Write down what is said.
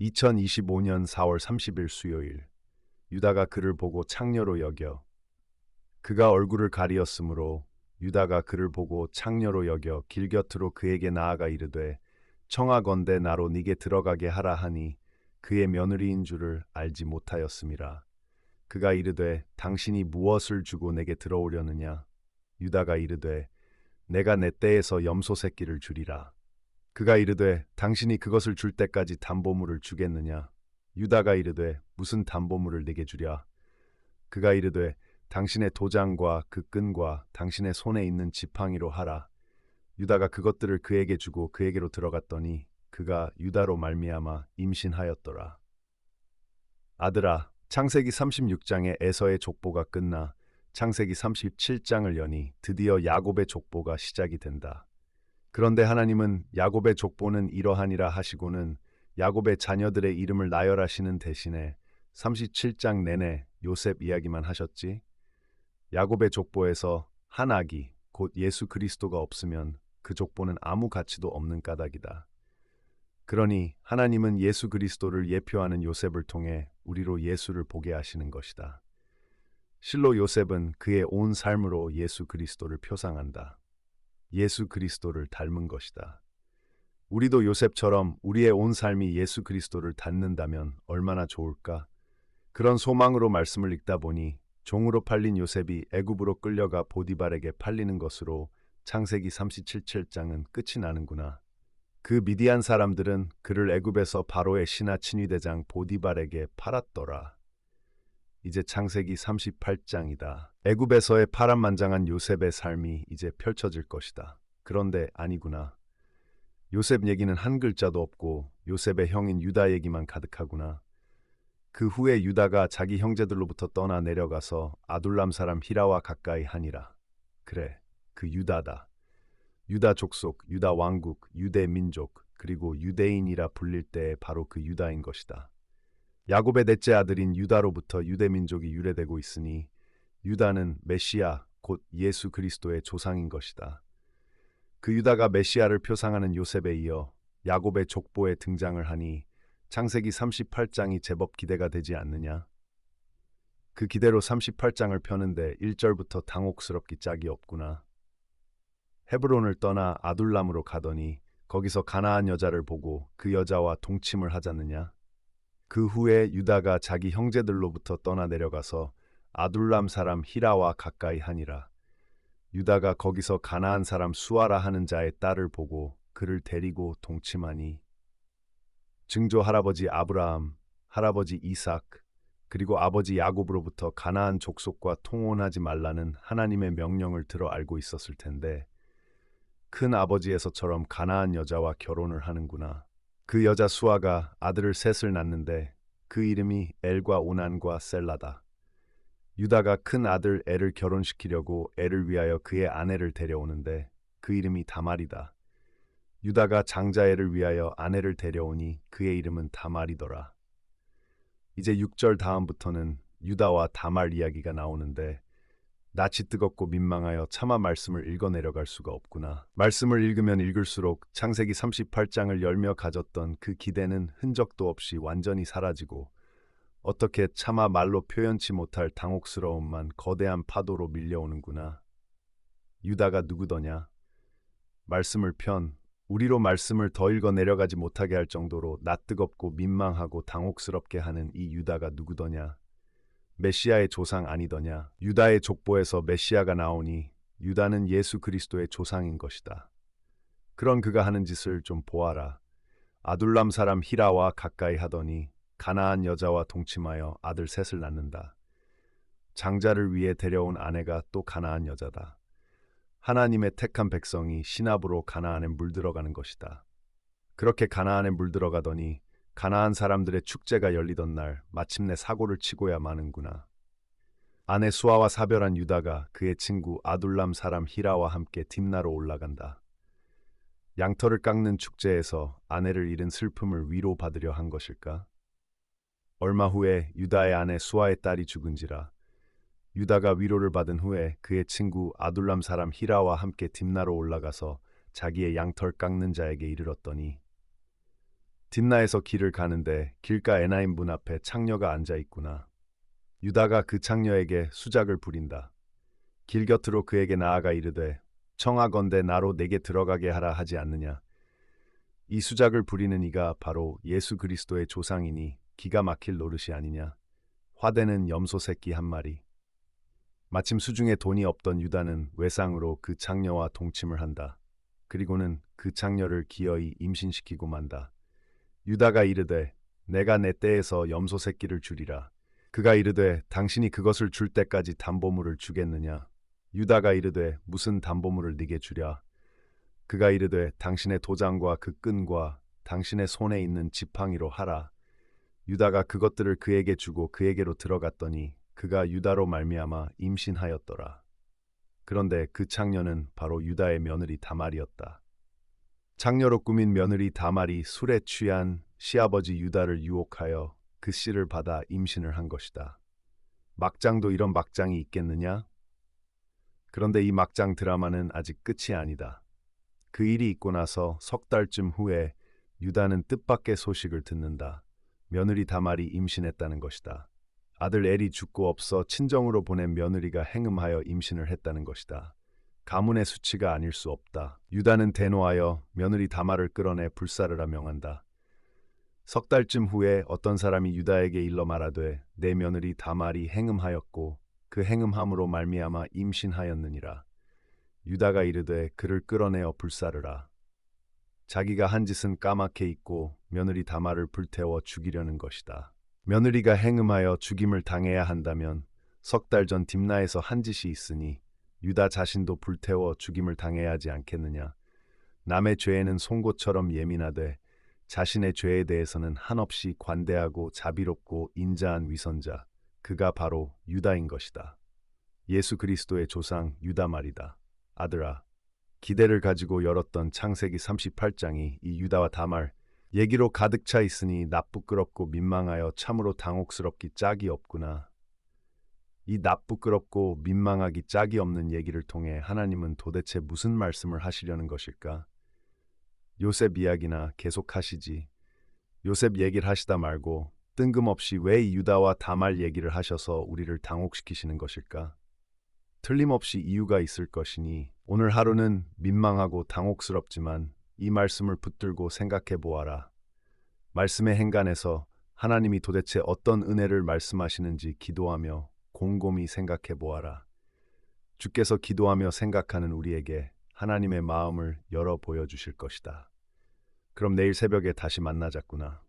2025년 4월 30일 수요일 유다가 그를 보고 창녀로 여겨 그가 얼굴을 가리었으므로 유다가 그를 보고 창녀로 여겨 길 곁으로 그에게 나아가 이르되 청하건대 나로 네게 들어가게 하라 하니 그의 며느리인 줄을 알지 못하였음이라. 그가 이르되 당신이 무엇을 주고 내게 들어오려느냐? 유다가 이르되 내가 내 떼에서 염소 새끼를 주리라 그가 이르되 당신이 그것을 줄 때까지 담보물을 주겠느냐? 유다가 이르되 무슨 담보물을 내게 주랴? 그가 이르되 당신의 도장과 그 끈과 당신의 손에 있는 지팡이로 하라. 유다가 그것들을 그에게 주고 그에게로 들어갔더니 그가 유다로 말미암아 임신하였더라. 아들아 창세기 36장의 에서의 족보가 끝나 창세기 37장을 여니 드디어 야곱의 족보가 시작이 된다. 그런데 하나님은 야곱의 족보는 이러하니라 하시고는 야곱의 자녀들의 이름을 나열하시는 대신에 37장 내내 요셉 이야기만 하셨지. 야곱의 족보에서 한 아기, 곧 예수 그리스도가 없으면 그 족보는 아무 가치도 없는 까닭이다. 그러니 하나님은 예수 그리스도를 예표하는 요셉을 통해 우리로 예수를 보게 하시는 것이다. 실로 요셉은 그의 온 삶으로 예수 그리스도를 표상한다. 예수 그리스도를 닮은 것이다. 우리도 요셉처럼 우리의 온 삶이 예수 그리스도를 닮는다면 얼마나 좋을까? 그런 소망으로 말씀을 읽다 보니 종으로 팔린 요셉이 애굽으로 끌려가 보디발에게 팔리는 것으로 창세기 37장은 끝이 나는구나. 그 미디안 사람들은 그를 애굽에서 바로의 신하 친위대장 보디발에게 팔았더라. 이제 창세기 38장이다. 애굽에서의 파란만장한 요셉의 삶이 이제 펼쳐질 것이다. 그런데 아니구나. 요셉 얘기는 한 글자도 없고 요셉의 형인 유다 얘기만 가득하구나. 그 후에 유다가 자기 형제들로부터 떠나 내려가서 아둘람 사람 히라와 가까이 하니라. 그래, 그 유다다. 유다 족속, 유다 왕국, 유대 민족, 그리고 유대인이라 불릴 때 바로 그 유다인 것이다. 야곱의 넷째 아들인 유다로부터 유대 민족이 유래되고 있으니 유다는 메시아, 곧 예수 그리스도의 조상인 것이다. 그 유다가 메시아를 표상하는 요셉에 이어 야곱의 족보에 등장을 하니 창세기 38장이 제법 기대가 되지 않느냐? 그 기대로 38장을 펴는데 1절부터 당혹스럽기 짝이 없구나. 헤브론을 떠나 아둘람으로 가더니 거기서 가나안 여자를 보고 그 여자와 동침을 하자느냐? 그 후에 유다가 자기 형제들로부터 떠나 내려가서 아둘람 사람 히라와 가까이 하니라. 유다가 거기서 가나안 사람 수아라 하는 자의 딸을 보고 그를 데리고 동침하니 증조 할아버지 아브라함, 할아버지 이삭, 그리고 아버지 야곱으로부터 가나안 족속과 통혼하지 말라는 하나님의 명령을 들어 알고 있었을 텐데 큰 아버지에서처럼 가나안 여자와 결혼을 하는구나. 그 여자 수아가 아들을 셋을 낳는데 그 이름이 엘과 오난과 셀라다. 유다가 큰 아들 엘을 결혼시키려고 엘을 위하여 그의 아내를 데려오는데 그 이름이 다말이다. 유다가 장자 엘을 위하여 아내를 데려오니 그의 이름은 다말이더라. 이제 6절 다음부터는 유다와 다말 이야기가 나오는데 낯이 뜨겁고 민망하여 차마 말씀을 읽어 내려갈 수가 없구나. 말씀을 읽으면 읽을수록 창세기 38장을 열며 가졌던 그 기대는 흔적도 없이 완전히 사라지고 어떻게 차마 말로 표현치 못할 당혹스러움만 거대한 파도로 밀려오는구나. 유다가 누구더냐? 말씀을 편, 우리로 말씀을 더 읽어 내려가지 못하게 할 정도로 낯뜨겁고 민망하고 당혹스럽게 하는 이 유다가 누구더냐? 메시아의 조상 아니더냐? 유다의 족보에서 메시아가 나오니 유다는 예수 그리스도의 조상인 것이다. 그런 그가 하는 짓을 좀 보아라. 아둘람 사람 히라와 가까이 하더니 가나안 여자와 동침하여 아들 셋을 낳는다. 장자를 위해 데려온 아내가 또 가나안 여자다. 하나님의 택한 백성이 신압으로 가나안에 물들어가는 것이다. 그렇게 가나안에 물들어가더니 가나안 사람들의 축제가 열리던 날 마침내 사고를 치고야 마는구나. 아내 수아와 사별한 유다가 그의 친구 아둘람 사람 히라와 함께 딥나로 올라간다. 양털을 깎는 축제에서 아내를 잃은 슬픔을 위로받으려 한 것일까? 얼마 후에 유다의 아내 수아의 딸이 죽은지라 유다가 위로를 받은 후에 그의 친구 아둘람 사람 히라와 함께 딥나로 올라가서 자기의 양털 깎는 자에게 이르렀더니 딥나에서 길을 가는데 길가 에나임 문 앞에 창녀가 앉아 있구나. 유다가 그 창녀에게 수작을 부린다. 길 곁으로 그에게 나아가 이르되 청하건대 나로 내게 들어가게 하라 하지 않느냐. 이 수작을 부리는 이가 바로 예수 그리스도의 조상이니 기가 막힐 노릇이 아니냐. 화대는 염소 새끼 한 마리. 마침 수중에 돈이 없던 유다는 외상으로 그 창녀와 동침을 한다. 그리고는 그 창녀를 기어이 임신시키고 만다. 유다가 이르되 내가 내 때에서 염소 새끼를 주리라. 그가 이르되 당신이 그것을 줄 때까지 담보물을 주겠느냐. 유다가 이르되 무슨 담보물을 네게 주랴. 그가 이르되 당신의 도장과 그 끈과 당신의 손에 있는 지팡이로 하라. 유다가 그것들을 그에게 주고 그에게로 들어갔더니 그가 유다로 말미암아 임신하였더라. 그런데 그 창녀는 바로 유다의 며느리 다말이었다. 창녀로 꾸민 며느리 다말이 술에 취한 시아버지 유다를 유혹하여 그 씨를 받아 임신을 한 것이다. 막장도 이런 막장이 있겠느냐? 그런데 이 막장 드라마는 아직 끝이 아니다. 그 일이 있고 나서 석 달쯤 후에 유다는 뜻밖의 소식을 듣는다. 며느리 다말이 임신했다는 것이다. 아들 엘이 죽고 없어 친정으로 보낸 며느리가 행음하여 임신을 했다는 것이다. 가문의 수치가 아닐 수 없다. 유다는 대노하여 며느리 다말을 끌어내 불사르라 명한다. 석 달쯤 후에 어떤 사람이 유다에게 일러 말하되 내 며느리 다말이 행음하였고 그 행음함으로 말미암아 임신하였느니라. 유다가 이르되 그를 끌어내어 불사르라. 자기가 한 짓은 까맣게 잊고 며느리 다말을 불태워 죽이려는 것이다. 며느리가 행음하여 죽임을 당해야 한다면 석 달 전 딥나에서 한 짓이 있으니 유다 자신도 불태워 죽임을 당해야 하지 않겠느냐. 남의 죄에는 송곳처럼 예민하되 자신의 죄에 대해서는 한없이 관대하고 자비롭고 인자한 위선자, 그가 바로 유다인 것이다. 예수 그리스도의 조상 유다 말이다. 아들아, 기대를 가지고 열었던 창세기 38장이 이 유다와 다말 얘기로 가득 차 있으니 나쁘끄럽고 민망하여 참으로 당혹스럽기 짝이 없구나. 이 나쁘끄럽고 민망하기 짝이 없는 얘기를 통해 하나님은 도대체 무슨 말씀을 하시려는 것일까? 요셉 이야기나 계속 하시지. 요셉 얘기를 하시다 말고 뜬금없이 왜이 유다와 다말 얘기를 하셔서 우리를 당혹시키시는 것일까? 틀림없이 이유가 있을 것이니 오늘 하루는 민망하고 당혹스럽지만 이 말씀을 붙들고 생각해 보아라. 말씀의 행간에서 하나님이 도대체 어떤 은혜를 말씀하시는지 기도하며 곰곰이 생각해 보아라. 주께서 기도하며 생각하는 우리에게 하나님의 마음을 열어 보여주실 것이다. 그럼 내일 새벽에 다시 만나자꾸나.